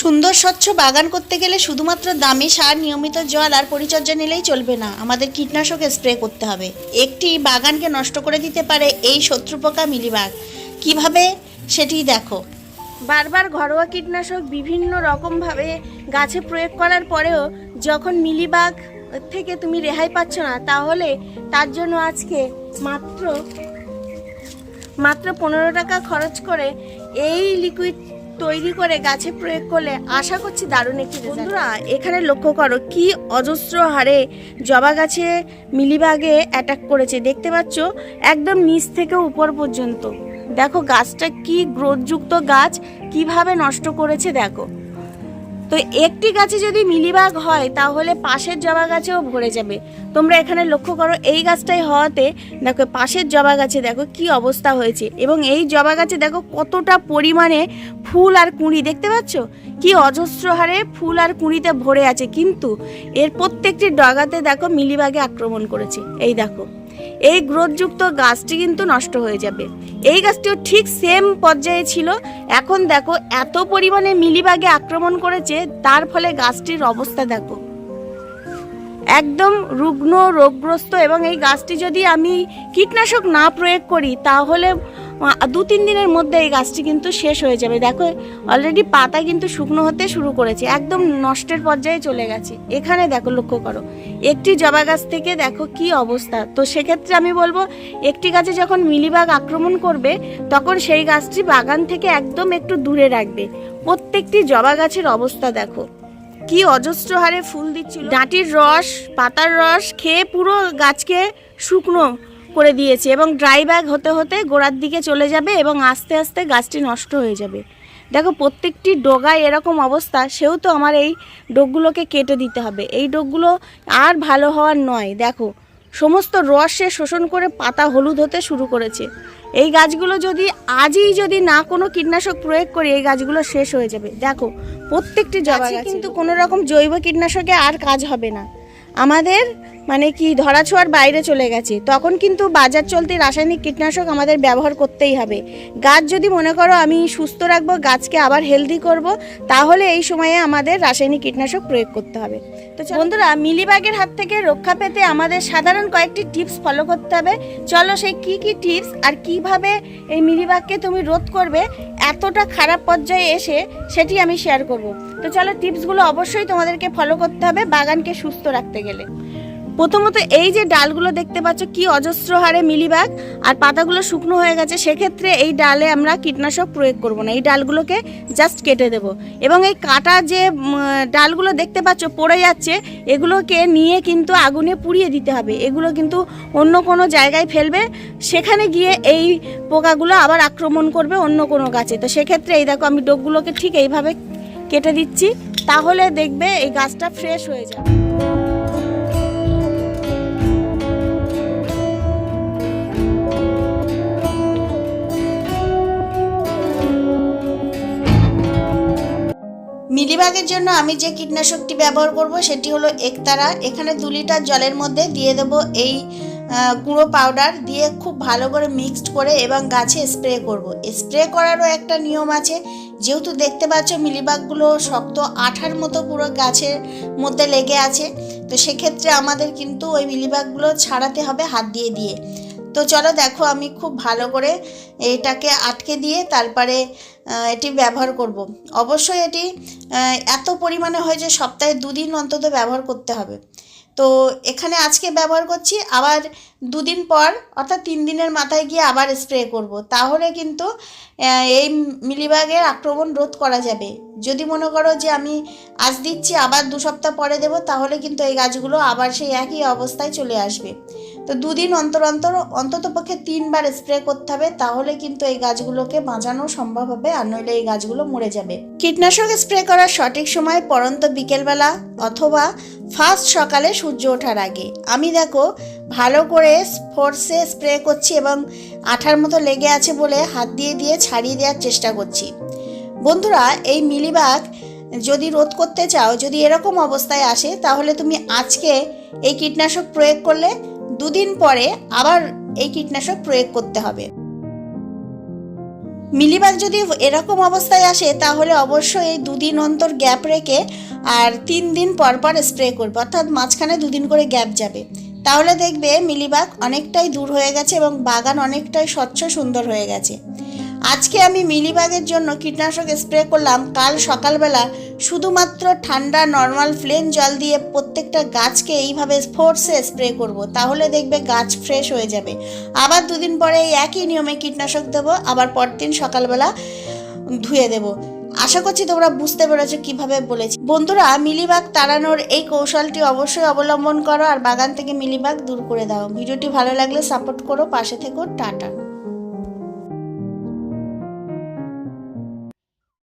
সুন্দর স্বচ্ছ বাগান করতে গেলে শুধুমাত্র দামি সার, নিয়মিত জল আর পরিচর্যা নিলেই চলবে না। আমাদের কীটনাশক স্প্রে করতে হবে। একটি বাগানকে নষ্ট করে দিতে পারে এই শত্রুপোকা মিলিবাগ। কীভাবে? সেটি দেখো। বারবার ঘরোয়া কীটনাশক বিভিন্ন রকমভাবে গাছে প্রয়োগ করার পরেও যখন মিলিবাগ থেকে তুমি রেহাই পাচ্ছ না, তাহলে তার জন্য আজকে মাত্র মাত্র পনেরো টাকা খরচ করে এই লিকুইড তৈরি করে গাছে প্রয়োগ করলে আশা করছি দারুণ একটি বন্ধুরা, এখানে লক্ষ্য করো কি অজস্র হারে জবা গাছে মিলিবাগে অ্যাটাক করেছে। দেখতে পাচ্ছ, একদম নিচ থেকে উপর পর্যন্ত। দেখো গাছটা কি গ্রোথযুক্ত গাছ, কীভাবে নষ্ট করেছে দেখো। তো একটি গাছে যদি মিলিবাগ হয়, তাহলে পাশের জবা গাছেও ভরে যাবে। তোমরা এখানে লক্ষ্য করো, এই গাছটাই হওয়াতে দেখো, পাশের জবা গাছে দেখো কি অবস্থা হয়েছে। এবং এই জবা গাছে দেখো কতটা পরিমাণে ফুল আর কুঁড়ি, দেখতে পাচ্ছ? কি অজস্র হারে ফুল আর কুঁড়িতে ভরে আছে। কিন্তু এর প্রত্যেকটি ডগাতে দেখো মিলিবাগে আক্রমণ করেছে। এই দেখো। এই গ্রোথযুক্ত গাছটি কিন্তু নষ্ট হয়ে যাবে। এই গাছটিও ঠিক সেম পর্যায়ে ছিল। এখন দেখো, এত পরিমাণে মিলিবাগে আক্রমণ করেছে, তার ফলে গাছটির অবস্থা দেখো। একদম রুগ্ন, রোগগ্রস্ত এবং এই গাছটি যদি আমি কীটনাশক না প্রয়োগ করি, তাহলে দু তিন দিনের মধ্যে এই গাছটি কিন্তু শেষ হয়ে যাবে। দেখো অলরেডি পাতা কিন্তু শুকনো হতে শুরু করেছে। একদম নষ্টের পর্যায়ে চলে গেছে। এখানে দেখো, লক্ষ্য করো, একটি জবা গাছ থেকে দেখো কি অবস্থা। তো সেক্ষেত্রে আমি বলব, একটি গাছে যখন মিলিবাগ আক্রমণ করবে, তখন সেই গাছটি বাগান থেকে একদম একটু দূরে রাখবে। প্রত্যেকটি জবা গাছের অবস্থা দেখো। কি অজস্র হারে ফুল দিচ্ছিল। ডাঁটির রস, পাতার রস খেয়ে পুরো গাছকে শুকনো করে দিয়েছে এবং ড্রাই ব্যাগ হতে হতে গোড়ার দিকে চলে যাবে এবং আস্তে আস্তে গাছটি নষ্ট হয়ে যাবে। দেখো প্রত্যেকটি ডোগায় এরকম অবস্থা সেও তো আমার এই ডোগগুলোকে কেটে দিতে হবে। এই ডোগগুলো আর ভালো হওয়ার নয়। দেখো সমস্ত রস সে শোষণ করে পাতা হলুদ হতে শুরু করেছে। এই গাছগুলো যদি আজই যদি না কোনো কীটনাশক প্রয়োগ করি এই গাছগুলো শেষ হয়ে যাবে। দেখো প্রত্যেকটি জবা কিন্তু কোনো রকম জৈব কীটনাশকে আর কাজ হবে না। আমাদের মানে কি ধরাছোঁয়ার বাইরে চলে গেছে। তখন কিন্তু বাজার চলতি রাসায়নিক কীটনাশক আমাদের ব্যবহার করতেই হবে। গাছ যদি মনে করো আমি সুস্থ রাখব, গাছকে আবার হেলদি করব, তাহলে এই সময়ে আমাদের রাসায়নিক কীটনাশক প্রয়োগ করতে হবে। তো বন্ধুরা, মিলিবাগের হাত থেকে রক্ষা পেতে আমাদের সাধারণ কয়েকটি টিপস ফলো করতে হবে। চলো সেই কি কি টিপস আর কীভাবে এই মিলিবাগকে তুমি রোধ করবে এতটা খারাপ পর্যায়ে এসে সেটি আমি শেয়ার করব। তো চলো টিপসগুলো অবশ্যই তোমাদেরকে ফলো করতে হবে, বাগানকে সুস্থ রাখতে গেলে। প্রথমত এই যে ডালগুলো দেখতে পাচ্ছ, কি অজস্র হারে মিলিবাগ আর পাতাগুলো শুকনো হয়ে গেছে, সেক্ষেত্রে এই ডালে আমরা কীটনাশক প্রয়োগ করব না। এই ডালগুলোকে জাস্ট কেটে দেব। এবং এই কাটা যে ডালগুলো দেখতে পাচ্ছ, পড়ে যাচ্ছে, এগুলোকে নিয়ে কিন্তু আগুনে পুড়িয়ে দিতে হবে। এগুলো কিন্তু অন্য কোনো জায়গায় ফেলবে, সেখানে গিয়ে এই পোকাগুলো আবার আক্রমণ করবে অন্য কোনো গাছে। তো সেক্ষেত্রে এই দেখো, আমি ডোকগুলোকে ঠিক এইভাবে কেটে দিচ্ছি, তাহলে দেখবে এই গাছটা ফ্রেশ হয়ে যাবে। মিলিবাগের জন্য আমি যে কীটনাশকটি ব্যবহার করব সেটি হলো একতারা। এখানে দু লিটার জলের মধ্যে দিয়ে দেব এই গুঁড়ো পাউডার দিয়ে খুব ভালো করে মিক্সড করে এবং গাছে স্প্রে করব। স্প্রে করারও একটা নিয়ম আছে। যেহেতু দেখতে পাচ্ছ মিলিবাগগুলো শক্ত আঠার মতো পুরো গাছের মধ্যে লেগে আছে, তো সেক্ষেত্রে আমাদের কিন্তু ওই মিলিবাগগুলো ছাড়াতে হবে হাত দিয়ে দিয়ে। তো চলো দেখো আমি খুব ভালো করে এটাকে আটকে দিয়ে তারপরে এটি ব্যবহার করব। অবশ্যই এটি এত পরিমাণে হয় যে সপ্তাহে দুদিন অন্তত ব্যবহার করতে হবে তো এখানে আজকে ব্যবহার করছি, আবার দুদিন পর, অর্থাৎ তিন দিনের মাথায় গিয়ে আবার স্প্রে করব। তাহলে কিন্তু এই মিলিবাগের আক্রমণ রোধ করা যাবে যদি মনে করো যে আমি আজ দিচ্ছি, আবার দু সপ্তাহ পরে দেবো, তাহলে কিন্তু এই গাছগুলো আবার সেই একই অবস্থায় চলে আসবে তো দুদিন অন্তর অন্তর, অন্তত পক্ষে তিনবার স্প্রে করতে হবে, তাহলে কিন্তু এই গাছগুলোকে বাঁচানো সম্ভব হবে আর নইলে এই গাছগুলো মরে যাবে। কীটনাশক স্প্রে করার সঠিক সময় পরন্ত বিকেলবেলা অথবা ফার্স্ট সকালে সূর্য ওঠার আগে। আমি দেখো, ভালো করে ফোর্সে স্প্রে করছি এবং আঠার মতো লেগে আছে বলে হাত দিয়ে দিয়ে ছাড়িয়ে দেওয়ার চেষ্টা করছি। বন্ধুরা, এই মিলিবাগ যদি রোধ করতে চাও, যদি এরকম অবস্থায় আসে, তাহলে তুমি আজকে এই কীটনাশক প্রয়োগ করলে দুদিন পরে আবার এই কীটনাশক প্রয়োগ করতে হবে। মিলিবাগ যদি এরকম অবস্থায় আসে, তাহলে অবশ্যই এই দুদিন অন্তর গ্যাপ রেখে আর তিন দিন পর পর স্প্রে করবে। অর্থাৎ মাঝখানে দুদিন করে গ্যাপ যাবে। তাহলে দেখবে মিলিবাগ অনেকটাই দূর হয়ে গেছে এবং বাগান অনেকটাই স্বচ্ছ সুন্দর হয়ে গেছে। আজকে আমি মিলিবাগের জন্য কীটনাশক স্প্রে করলাম। কাল সকালবেলা শুধুমাত্র ঠান্ডা নর্মাল প্লেন জল দিয়ে প্রত্যেকটা গাছকে এইভাবে ফোর্সে স্প্রে করব, তাহলে দেখবে গাছ ফ্রেশ হয়ে যাবে। আবার দুদিন পরে এই একই নিয়মে কীটনাশক দেবো, আবার পরদিন সকালবেলা ধুয়ে দেবো। আশা করছি তোমরা বুঝতে পেরেছ কীভাবে বলেছি। বন্ধুরা, মিলিবাগ তাড়ানোর এই কৌশলটি অবশ্যই অবলম্বন করো আর বাগান থেকে মিলিবাগ দূর করে দাও। ভিডিওটি ভালো লাগলে সাপোর্ট করো, পাশে থেকো, টাটা।